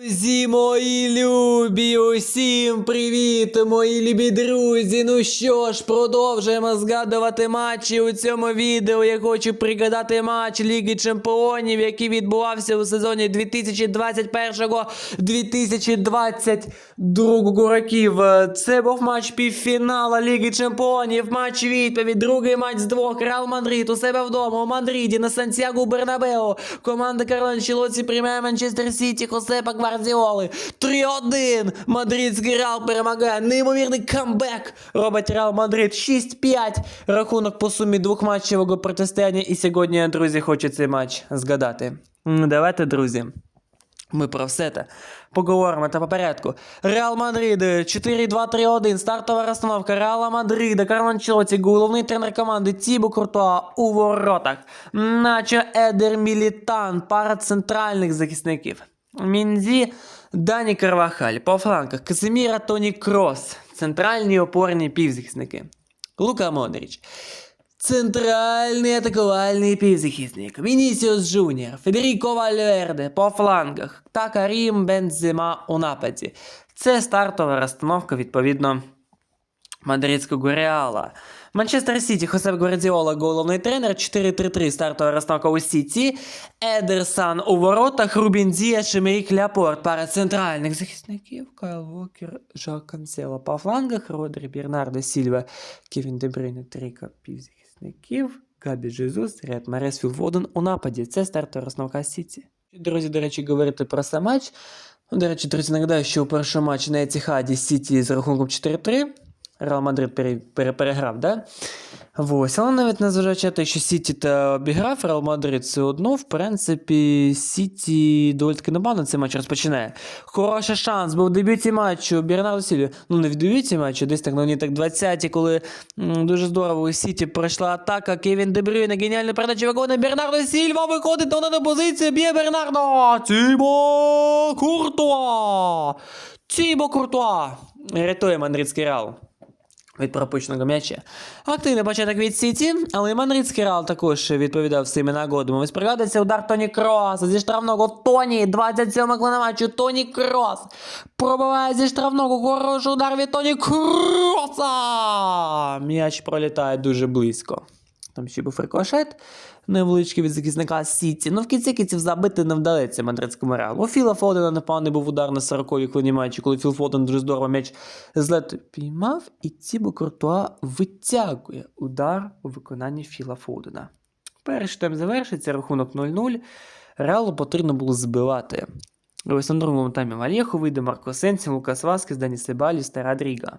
Друзі мої любі, усім привіт, мої любі друзі. Ну що ж, продовжуємо згадувати матчі у цьому відео. Я хочу пригадати матч Ліги Чемпіонів, який відбувався у сезоні 2021-2022 років. Це був матч півфінала Ліги Чемпіонів. Матч відповідь. Другий матч з двох. Реал Мадрид у себе вдома у Мадриді на Сантьяго Бернабео. Команда Карло Анчелоті приймає Манчестер Сіті Хосепа Гвардіоли. 3-1. Мадридський Реал перемагає. Неймовірний камбек робить Реал Мадрид 6-5. Рахунок по сумі двохматчевого протистояння. І сьогодні, друзі, хочу цей матч згадати. Давайте, друзі. Ми про все це поговоримо та по порядку. Реал Мадрид 4-2-3-1. Стартова розстановка Реала Мадрида. Карло Анчелоті, головний тренер команди Тібо Куртуа у воротах. Начо Едер Мілітан, пара центральних захисників. Мінзі Дані Карвахаль. По фланках Казиміра Тоні Крос. Центральні опорні півзахисники. Лука Модріч. Центральний атакувальний півзахисник. Вінісіус Джуніор, Федеріко Вальверде по флангах та Карім Бензима у нападі. Це стартова розстановка, відповідно, мадридського Реала. Манчестер Сіті, Хосеп Гвардіола, головний тренер, 4-3-3, стартова розстановка у Сіті. Едерсан у воротах, Рубін Діаш, Емерік Ляпорт, пара центральних захисників, Кайл Вокер, Жак Канцело по флангах, Родрі, Бернардо Сільва, Кевін Дебрейне, трійка півзахисників, Габі Джезус, Ред Марес Філводен у нападі. Це стартова розстановка Сіті. Друзі, до речі, говорити про сам матч. Ну, до речі, друзі, нагадаю, що у першому матчі на Етіхаді Сіті з рахунком 4-3. Реал Мадрид пере, пере, переграв, да? Ось, але навіть незважаючи на те, що Сіті та обіграв Реал Мадрид все одно, в принципі, Сіті доволі таки набагато цей матч розпочинає. Хороший шанс, був в дебюті матчу Бернардо Сільві. Ну, не в дебюті матчу, десь так, ну, так 20-ті, коли м, дуже здорово у Сіті пройшла атака. Кевін Дебрюйне, геніальна передача виконує Бернардо Сільва, виходить на на позицію, б'є Бернардо! Тібо Куртуа! Тібо Куртуа! Рятує мадридський Реал від пропущеного м'яча. Активний початок від Сіті, але і Мадридський Реал також відповідав своїми нагодами. Ось пригадується удар Тоні Кроса зі штрафного Тоні, 27 клина матчу, Тоні Крос. Пробиває зі штрафного, хороший удар від Тоні Кроса. М'яч пролітає дуже близько. Там ще був рикошет невеличкий від захисника Сіті. Ну в кінці кінців забити не вдалося мадридському реалу. У Філа Фодена непоганий був удар на 40-й хвилині матчі, коли Філ Фоден дуже здорово м'яч з піймав, і Тібо Куртуа витягує удар у виконанні Філа Фодена. Перший тайм завершиться, рахунок 0-0. Реалу потрібно було збивати. І Ось на другому таймі Вальєхо вийде Марко Сенсі, Лукас Васкес, Дані Себаліс та Радріга.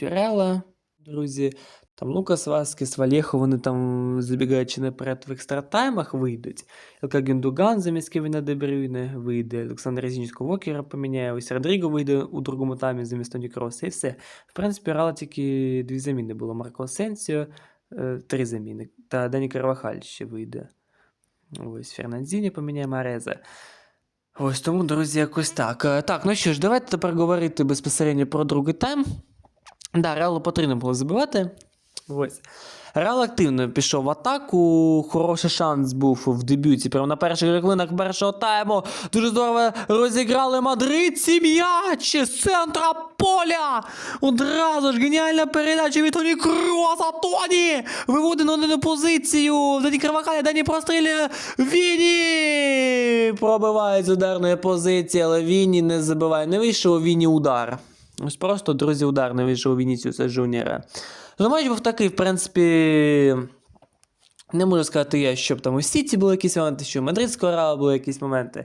Реала, друзі. Там Лукас Васкес, Валєхо, вони там, забігаючи наперед в екстратаймах, вийдуть. Елка Гюндуган замість Кевіна Дебрюйне вийде, Олександр Зінченко Вокера поміняє, ось Родріго вийде у другому таймі замість Тоні Кроса, і все. В принципі, Рала тільки дві заміни було. Марко Асенсіо, е, три заміни. Та Дані Карвахаль ще вийде. Ось Фернандзіні поміняє Мареза. Ось тому, друзі, якось так. Е, Так, ну що ж, давайте тепер говорити безпосередньо про другий тайм. Да, Реалу потрібно було забивати. Реал активно пішов в атаку. Хороший шанс був в дебюті. Прямо на перших хвилинах першого тайму. Дуже здорово розіграли мадридці м'яч з центра поля. Одразу ж геніальна передача від Тоні Кроса. Тоні! Виводить на позицію. Дані Кривакаля, Дані прострілює. Віні! Пробиває з ударної позиції, але Віні не забиває. Не вийшов Віні удар. Ось просто, друзі, удар не вийшов Вініціуса Жуніора. Ну, матч був такий, в принципі. Не можу сказати я, щоб там у Сіті були якісь моменти, що у Мадридського Реала були якісь моменти.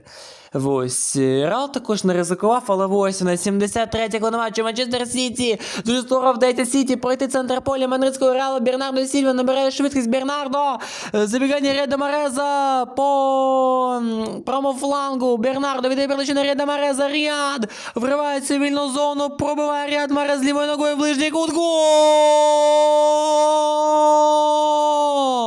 Ось. Реал також не ризикував, але ось на 73-й хвилина матчу Манчестер Сіті. Дуже здорово вдається Сіті пройти центр поля Мадридського Реалу. Бернардо Сільва набирає швидкість Бернардо. Е, Забігання Реда Мореза по м, правому флангу. Бернардо віддає передачу на Реда Мореза. Ріад вривається в вільну зону. Пробиває Ріад Морез лівою ногою в ближній кут. Гол!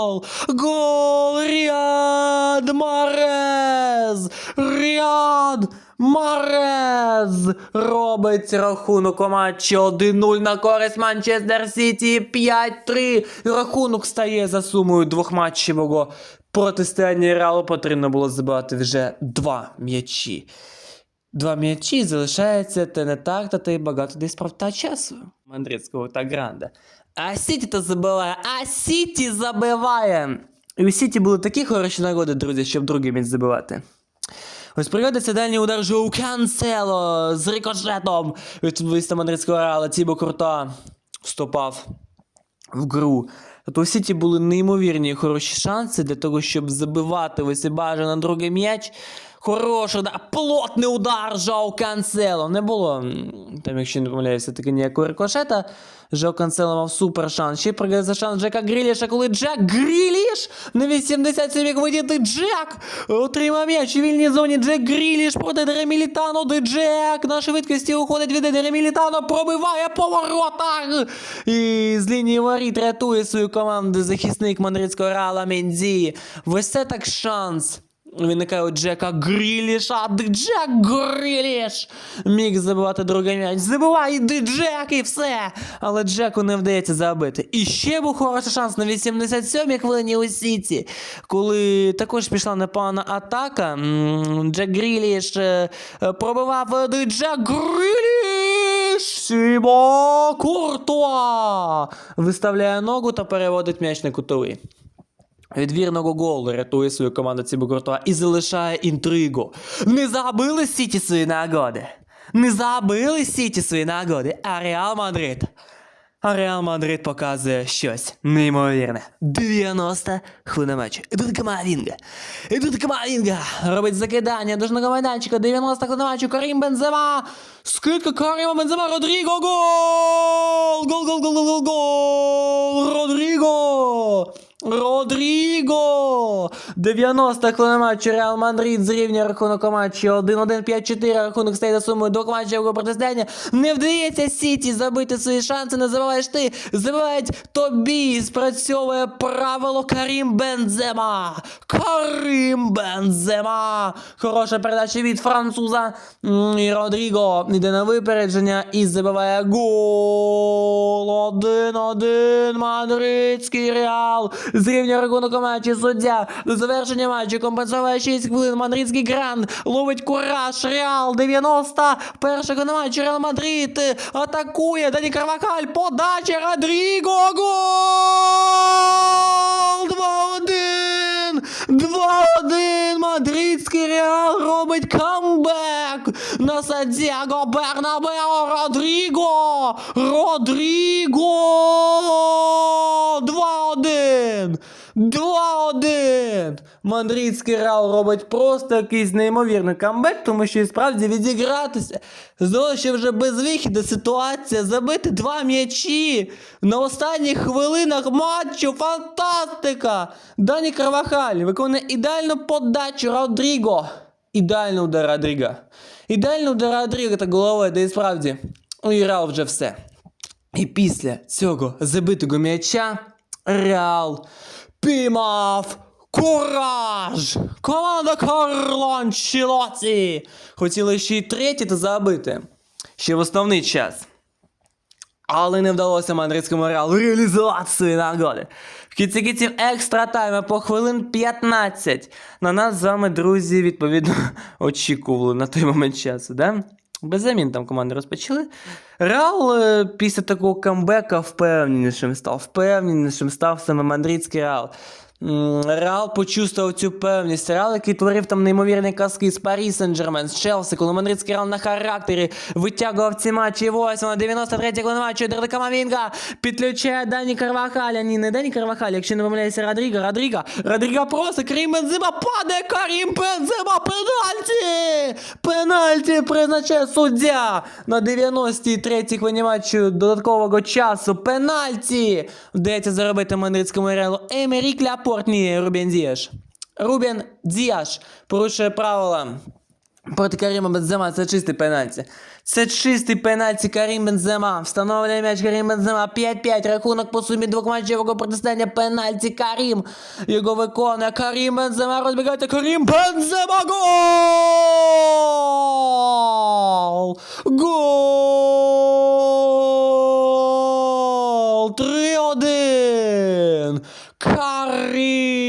Гол! Ріад Марез! Ріад Марез робить рахунок у матчі 1-0 на користь Манчестер Сіті 5-3. Рахунок стає за сумою двохматчевого протистояння Реалу. Потрібно було забивати вже два м'ячі. Два м'ячі залишається та не так, та й багато десь правта часу. Мандрицького та Гранда. А Сіті то забиває, а Сіті забиває. І у Сіті були такі хороші нагоди, друзі, щоб другий міць забивати. Ось пригодиться дальній удар Жоу Канцело з рикошетом від футболіста Мадридського Реала Тібо Курта вступав в гру. Тобто у Сіті були неймовірні хороші шанси для того, щоб забивати ось і бажано другий м'яч. Хороший удар, плотний удар Жау Канцело. Не було, там, якщо не помиляюся, таки ніякого рикошета. Жау Канцело мав супер шанс. Ще пригається шанс Джека Гріліша, коли Джек Гріліш на 87 як видіти Джек отримав м'яч у вільній зоні. Джек Гріліш проти Деремілітано, де Джек на швидкості уходить від Деремілітано, пробиває по воротах. І з лінії воріт рятує свою команду захисник Мадридського Реала Менді. Ось це так шанс. Виникає у Джека Гріліша, Джек Гріліш міг забивати другий м'яч. Забивай, іди Джек і все. Але Джеку не вдається забити. І ще був хороший шанс на 87-й хвилині у Сіті, коли також пішла непогана атака. Джек Гріліш е, пробивав е, Джек Гріліш. Сімо Куртуа виставляє ногу та переводить м'яч на кутовий. Від вірного голу рятує свою команду Цібо Куртуа і залишає інтригу. Не забили Сіті свої нагоди. Не забили Сіті свої нагоди, а Реал Мадрид. А Реал Мадрид показує щось неймовірне. 90 хвилина матчу. Камавінга. Іду Камавінга. Робить закидання до жного майданчика. 90 хвилина матчу. Карім Бензема. Скидка Каріма Бензема. Родріго. Гол, гол, гол, гол, гол, гол. Родріго. Родріго! 90 хвилин матчу Реал Мадрид зрівнює рахунок у матчі 1-1, 5-4, рахунок стає за сумою двох матчів протистояння. Не вдається Сіті забити свої шанси, не забиваєш ти, забивають тобі, спрацьовує правило Карім Бензема. Карім Бензема! Хороша передача від француза. І Родріго йде на випередження і забиває гол. 1-1 Мадридський Реал. Зрівнює рахунок у матчі суддя. До завершення матчу компенсує 6 хвилин. Мадридський гранд ловить кураж. Реал 90. Першого на матчі Реал Мадрид атакує. Дані Карвакаль. Подача Родріго. Гол! 2-1. 2-1. Мадридський Реал робить камбек на Сантьяго Бернабео. Родріго. Родріго. 2-1. 2-1. Мадридський Реал робить просто якийсь неймовірний камбек, тому що і справді відігратися. Ще вже без вихіду ситуація. Забити два м'ячі на останніх хвилинах матчу. Фантастика! Дані Карвахаль виконує ідеальну подачу Родріго. Ідеальний удар Родріго. Ідеальний удар Родріго та головою, де і справді у Реал вже все. І після цього забитого м'яча Реал піймав кураж! Команда Карло Анчелоті хотіли ще й третій та забити. Ще в основний час. Але не вдалося мадридському реалу реалізувати свої нагоди. В кінці кінців екстра тайма по хвилин 15. На нас з вами, друзі, відповідно, очікували на той момент часу, да? Без замін там команди розпочали. Реал е, після такого камбека впевненішим став. Впевненішим став саме мадридський Реал. Реал почувствував цю певність. Реал, який творив там неймовірні казки з Парі Сен-Жермен, з Челсі, коли мадридський Реал на характері витягував ці матчі 8 на 93 хвилин матчу Дерде Камавінга підключає Дані Карвахаля. Ні, не Дані Карвахаля, якщо не помиляюся, Родріго, Родріго. Родріго просто Карім Бензима падає, Карім Бензима, пенальті! Пенальті призначає суддя на 93-й хвилині матчу додаткового часу. Пенальті! Вдається заробити мадридському Реалу Емерік ні, Рубен Діаш. Рубен Діаш порушує правила. Проти Каріма Бензема це чистий пенальті. Це чистий пенальті Карім Бензема. Встановлює м'яч Карім Бензема. 5-5. Рахунок по сумі двохматчевого протистояння пенальті Карім. Його виконує Карім Бензема. Розбігається Карім Бензема. Гол! Гол! 3-1. Карім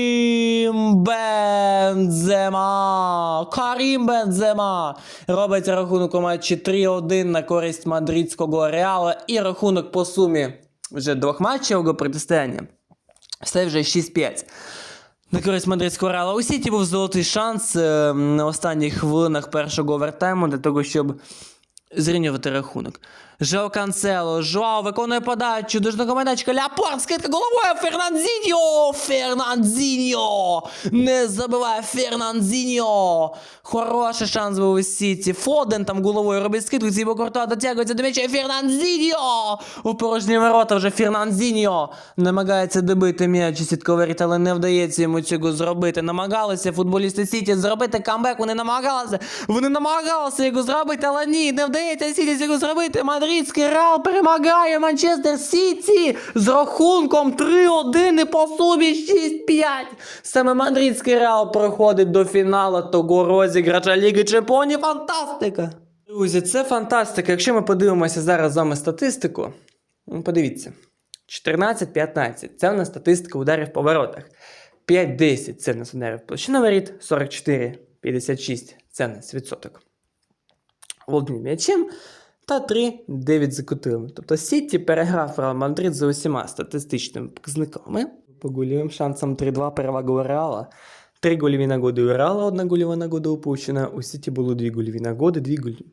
Бензема. Карім Бензема робить рахунок у матчі 3-1 на користь мадридського Реала і рахунок по сумі вже двох матчів протистояння. Все вже 6-5. На користь мадридського Реала. У Сіті був золотий шанс е, на останніх хвилинах першого овертайму для того, щоб зрівнювати рахунок. Жао Канцело, Жуау виконує подачу, дужного майданчика, Ляпорт, скидка головою, Фернандзіньо, Фернандзіньо, не забиває Фернандзіньо, хороший шанс був у Сіті, Фоден там головою робить скидку, Зібо Куртуа дотягується до м'яча, Фернандзіньо, у порожні ворота вже Фернандзіньо, намагається добити м'яч у сітковеріт, але не вдається йому цього зробити, намагалися футболісти Сіті зробити камбек, вони намагалися, вони намагалися його зробити, але ні, не вдається Сіті цього зробити, Мадридський Реал перемагає Манчестер Сіті з рахунком 3-1 і по сумі 6-5. Саме Мадридський Реал проходить до фіналу того розіграша Ліги Чемпіонів. Фантастика! Друзі, це фантастика. Якщо ми подивимося зараз з вами статистику, ну, подивіться. 14-15 це у нас статистика ударів по воротах. 5-10 це у нас ударів площина воріт, 44-56 це у нас відсоток володіння м'ячем та 3-9 за. Тобто Сіті переграв Реал Мадрид за усіма статистичними показниками. По гольовим шансам 3-2 перевага у Реала. Три гольові нагоди у Реала, одна гольова нагода упущена. У Сіті було дві гольові нагоди, дві гольові.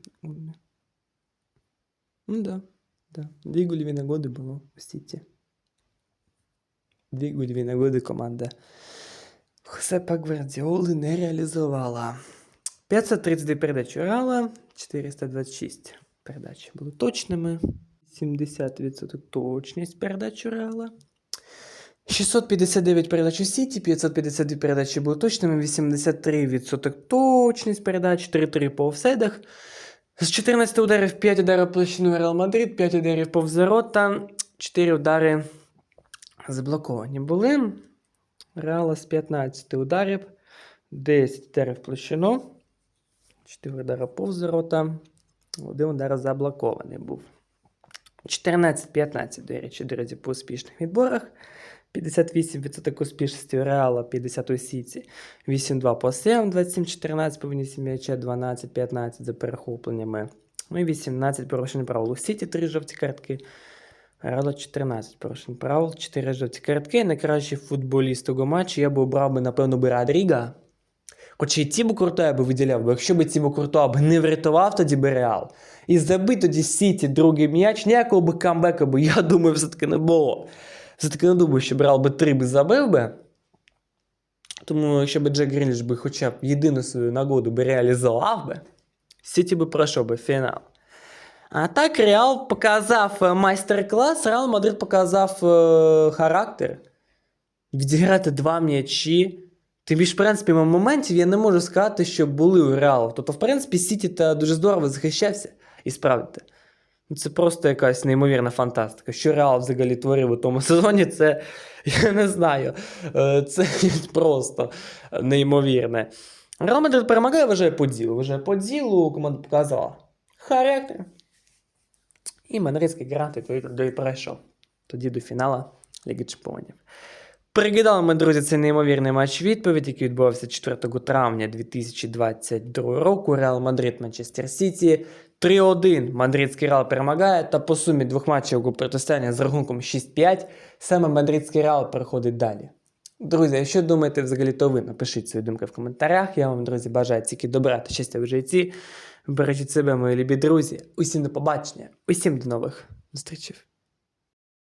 Ну да, да. Дві гольові нагоди було у Сіті. Дві гольові нагоди команда Хосепа Гвардіоли не реалізувала. 532 передачі у Реала, 426 передач були точними. 70% точність передач у Реала. 659 передач у Сіті, 552 передачі були точними, 83% точність передач, 3-3 по офсайдах. З 14 ударів 5 ударів площину Реал Мадрид, 5 ударів повз ворота, 4 удари заблоковані були. Реала з 15 ударів, 10 ударів площину, 4 удари повз ворота, один удар заблокований був. 14-15, до речі, друзі, по успішних відборах. 58% успішності Реала, 50 у Сіті, 8-2 по асистам, 27-14 по винісі м'яча, 12-15 за перехопленнями. Ну і 18 порушень правил. У Сіті 3 жовті картки. Реала 14 порушень правил, 4 жовті картки. Найкращий футболіст того матчу я б обрав би, напевно, би Радріга. Хоча Тібо Куртуа би виділяв, бо якщо б Тібо Куртуа б не врятував тоді би Реал, і забив тоді Сіті другий м'яч, ніякого би камбека, бо я думаю, все-таки не було. Все-таки не думаю, що Реал би 3 би забив би. Тому якщо б Джек Гріліш би хоча б єдину свою нагоду би реалізував би, Сіті би пройшов би фінал. А так Реал показав е, майстер-клас, Реал Мадрид показав е, характер. Відіграти два м'ячі. Тим більш, в принципі, моментів я не можу сказати, що були у Реалу. Тобто, в принципі, Сіті та дуже здорово захищався і справді. Ну, Це просто якась неймовірна фантастика. Що Реал взагалі творив у тому сезоні, це я не знаю. Е, Це просто неймовірне. Реал Мадрид перемагає, вважає по ділу. Вважає по ділу, команда показала характер. І мадридський грант і перейшов. Тоді до фіналу Ліги Чемпіонів. Пригадали ми, друзі, цей неймовірний матч відповідь, який відбувався 4 травня 2022 року. Реал Мадрид Манчестер Сіті 3-1. Мадридський Реал перемагає, та по сумі двох матчів у протистояння з рахунком 6-5 саме Мадридський Реал переходить далі. Друзі, якщо думаєте взагалі, то ви напишіть свої думки в коментарях. Я вам, друзі, бажаю тільки добра та щастя в житті. Бережіть себе, мої любі друзі. Усім до побачення, усім до нових зустрічей.